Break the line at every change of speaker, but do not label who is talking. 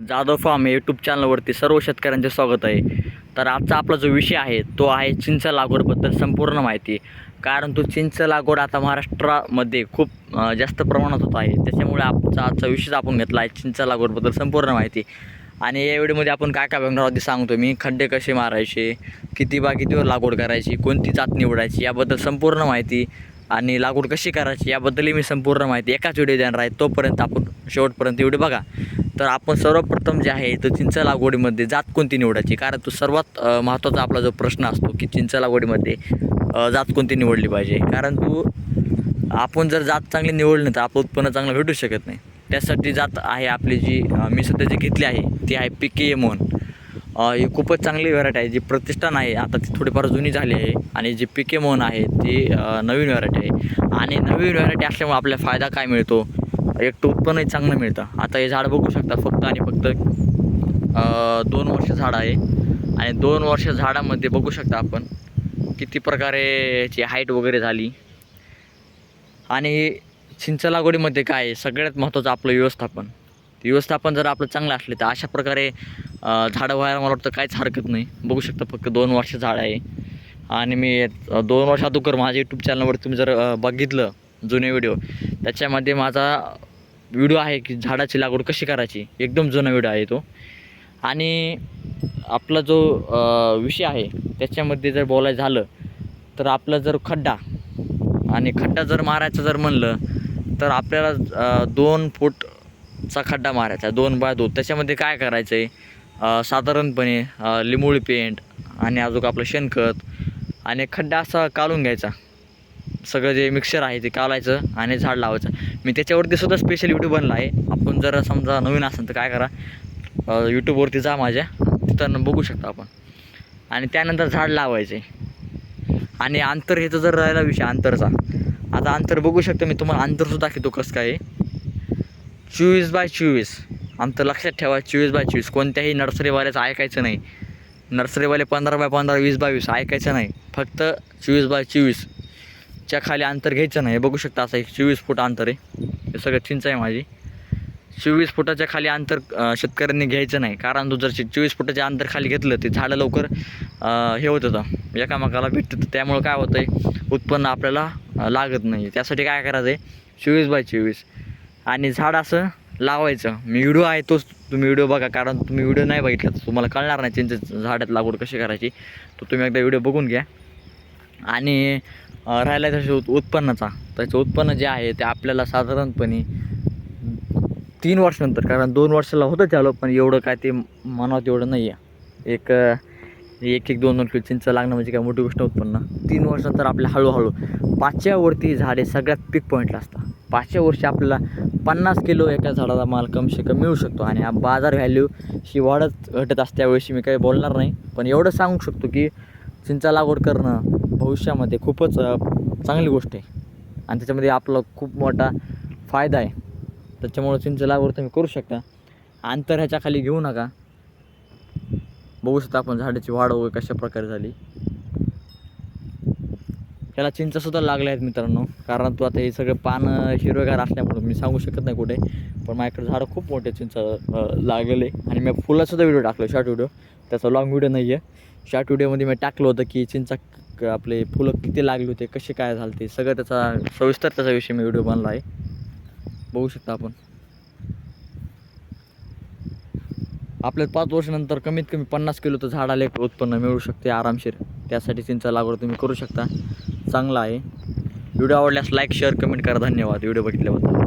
Jadhav form या YouTube चॅनलवरती सर्व शेतकऱ्यांचे स्वागत आहे. तर आजचा आपला जो विषय आहे तो आहे चिंच लागवडबद्दल संपूर्ण माहिती. कारण तो चिंच लागवड आता महाराष्ट्रामध्ये खूप जास्त प्रमाणात होत आहे. त्याच्यामुळे आमचा आजचा विषयच आपण घेतला आहे चिंच लागवडबद्दल संपूर्ण माहिती. आणि या व्हिडिओमध्ये आपण काय काय बघणार आहोत सांगतो मी. खड्डे कसे मारायचे किती बा कितीवर लागवड करायची कोणती जात निवडायची याबद्दल संपूर्ण माहिती आणि लागवड कशी करायची याबद्दलही मी संपूर्ण माहिती एकाच व्हिडिओ देणार आहे. तोपर्यंत आपण शेवटपर्यंत व्हिडिओ बघा. तर आपण सर्वप्रथम जे आहे तर चिंच लागवडीमध्ये जात कोणती निवडायची? कारण तो सर्वात महत्त्वाचा आपला जो प्रश्न असतो की चिंच लागवडीमध्ये जात कोणती निवडली पाहिजे? कारण तू आपण जर जात चांगली निवडली तर आपलं उत्पन्न चांगलं भेटू शकत नाही. त्यासाठी जात आहे आपली जी मी सध्या जी घेतली आहे ती आहे पी के एमोन ही खूपच चांगली व्हरायटी आहे जी प्रतिष्ठान आहे आता ती थोडीफार जुनी झाली आहे आणि जी पी के मोहन आहे ती नवीन व्हरायटी आहे. आणि नवीन व्हरायटी असल्यामुळे आपल्याला फायदा काय मिळतो? एक तर उत्पन्नही चांगलं मिळतं. आता हे झाड बघू शकता फक्त आणि फक्त दोन वर्ष झाड आहे. आणि दोन वर्ष झाडामध्ये बघू शकता आपण किती प्रकारे याची हाईट वगैरे झाली. आणि चिंच लागवडीमध्ये काय आहे? सगळ्यात महत्त्वाचं आपलं व्यवस्थापन. व्यवस्थापन जर आपलं चांगलं असले तर अशा प्रकारे झाडं व्हायला मला वाटतं काहीच हरकत नाही. बघू शकता फक्त दोन वर्ष झाड आहे. आणि मी दोन वर्ष अगोदर माझ्या यूट्यूब चॅनलवर तुम्ही जर बघितलं जुने व्हिडिओ त्याच्यामध्ये माझा व्हिडिओ आहे की झाडाची लागवड कशी करायची एकदम जुना व्हिडिओ आहे तो. आणि आपला जो विषय आहे त्याच्यामध्ये जर बोलायचं झालं तर आपला जर खड्डा आणि खड्डा जर मारायचं जर म्हणलं तर आपल्याला दोन फूटचा खड्डा मारायचा दोन बाय दोन. त्याच्यामध्ये काय करायचं आहे साधारणपणे अ, लिंबोळी पेंट आणि अजून आपलं शेणखत आणि खड्डा असा काढून घ्यायचा. सगळं जे मिक्सर आहे ते कालायचं आणि झाड लावायचं. मी त्याच्यावरती सुद्धा स्पेशल यूट्यूब बनला आहे. आपण जर समजा नवीन असेल तर काय करा यूट्यूबवरती जा माझ्या. तिथं बघू शकता आपण. आणि त्यानंतर झाड लावायचे. आणि अंतर हे तर जर राहिला विषय अंतरचा. आता अंतर बघू शकतो मी तुम्हाला अंतरसुद्धा दाखवतो कसं काय चोवीस बाय चोवीस. अंतर लक्षात ठेवा चोवीस बाय चोवीस. कोणत्याही नर्सरीवाल्याचं ऐकायचं नाही. नर्सरीवाले पंधरा बाय पंधरा वीस बाय वीस ऐकायचं नाही. फक्त चोवीस बाय चोवीस. च्या खाली अंतर घ्यायचं नाही. बघू शकता असं एक चोवीस फूट अंतर आहे. हे सगळं चिंच आहे माझी. चोवीस फुटाच्या खाली अंतर शेतकऱ्यांनी घ्यायचं नाही. कारण तू जर चोवीस फुटाच्या अंतर खाली घेतलं ते झाडं लवकर हे होत होतं. एकामेकाला भेटतं तर त्यामुळं काय होतं आहे उत्पन्न आपल्याला लागत नाही. त्यासाठी काय करायचं आहे चोवीस बाय चोवीस. आणि झाड असं लावायचं. मी व्हिडिओ आहे तोच तुम्ही व्हिडिओ बघा. कारण तुम्ही व्हिडिओ नाही बघितला तर तुम्हाला कळणार नाही चिंच झाडात लागवड कशी करायची. तर तुम्ही एकदा व्हिडिओ बघून घ्या. आणि राहिला त्याच्या उत्पन्नाचा. त्याचं उत्पन्न जे आहे ते आपल्याला साधारणपणे तीन वर्षानंतर कारण दोन वर्षाला होतं चालू पण एवढं काय ते मनात एवढं नाही आहे एक एक एक दोन दोन किलो चिंच लागणं म्हणजे काय मोठी गोष्ट उत्पन्न तीन वर्षानंतर आपल्या हळूहळू पाचव्या वरती झाडे सगळ्यात पीक पॉईंटला असतात. पाचव्या वर्षी आपल्याला पन्नास किलो एका झाडाचा माल कमसे कमी मिळू शकतो आणि हा बाजार व्हॅल्यू ही वाढत घटत असते त्यावेळेस मी काही बोलणार नाही. पण एवढं सांगू शकतो की चिंचा लागवड करणं भविष्यामध्ये खूपच चांगली गोष्ट आहे. आणि त्याच्यामध्ये आपला खूप मोठा फायदा आहे. त्याच्यामुळं चिंच लागवड तुम्ही करू शकता. अंतर ह्याच्या खाली घेऊ नका. बघू शकता आपण झाडाची वाढ वगैरे कशा प्रकारे झाली. त्याला चिंचसुद्धा लागल्या आहेत मित्रांनो. कारण तू आता हे सगळं पानं हिरवेगार असल्यामुळं मी सांगू शकत नाही कुठे. पण माझ्याकडे झाडं खूप मोठे चिंच लागले. लागलेले आणि मी फुलासुद्धा व्हिडिओ टाकलो शॉर्ट व्हिडिओ त्याचा लॉंग व्हिडिओ नाही आहे शॉर्ट व्हिडिओमध्ये मी टाकलं होतं की चिंचा क- आपले फुलं किती लागले होते कसे काय झाले ते सगळं त्याचा सविस्तर त्याचा विषय मी व्हिडिओ बनला आहे. बघू शकता आपण. आपल्या पाच वर्षानंतर कमीत कमी पन्नास किलो तर झाडाला एक उत्पन्न मिळू शकते आरामशीर. त्यासाठी चिंचा लागवड तुम्ही करू शकता. चांगला आहे. व्हिडिओ आवडल्यास लाईक शेअर कमेंट करा. धन्यवाद. व्हिडिओ बघितल्याबद्दल.